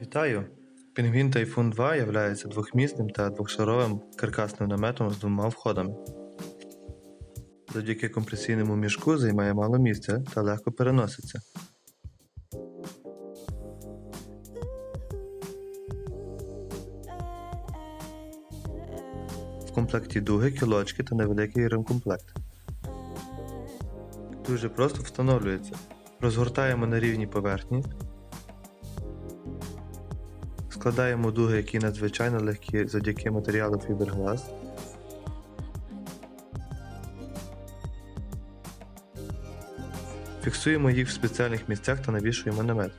Вітаю! Пінгвін Тайфун 2 являється двохмісним та двохшаровим каркасним наметом з двома входами. Завдяки компресійному мішку займає мало місця та легко переноситься. В комплекті дуги, кілочки та невеликий ремкомплект. Дуже просто встановлюється. Розгортаємо на рівні поверхні. Складаємо дуги, які надзвичайно легкі завдяки матеріалу фіберглаз. Фіксуємо їх в спеціальних місцях та навішуємо намет.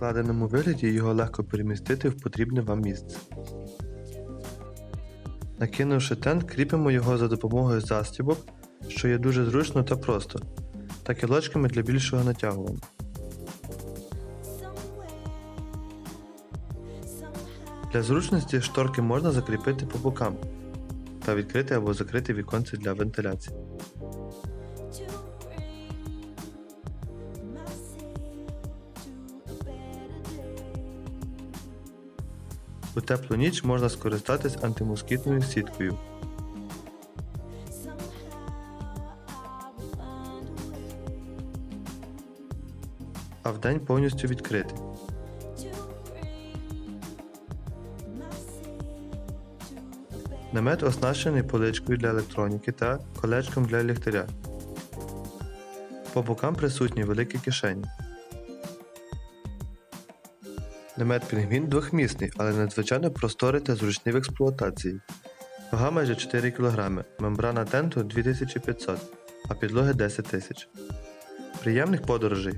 Складеному вигляді його легко перемістити в потрібне вам місце. Накинувши тент, кріпимо його за допомогою застібок, що є дуже зручно та просто, та кілочками для більшого натягування. Для зручності шторки можна закріпити по бокам та відкрити або закрити віконці для вентиляції. У теплу ніч можна скористатись антимоскітною сіткою. А вдень повністю відкрити. Намет оснащений поличкою для електроніки та колечком для ліхтаря. По бокам присутні великі кишені. Намет пінгвін двохмісний, але надзвичайно просторий та зручний в експлуатації. Вага майже 4 кг, мембрана тенту 2500, а підлоги 10 тисяч. Приємних подорожей!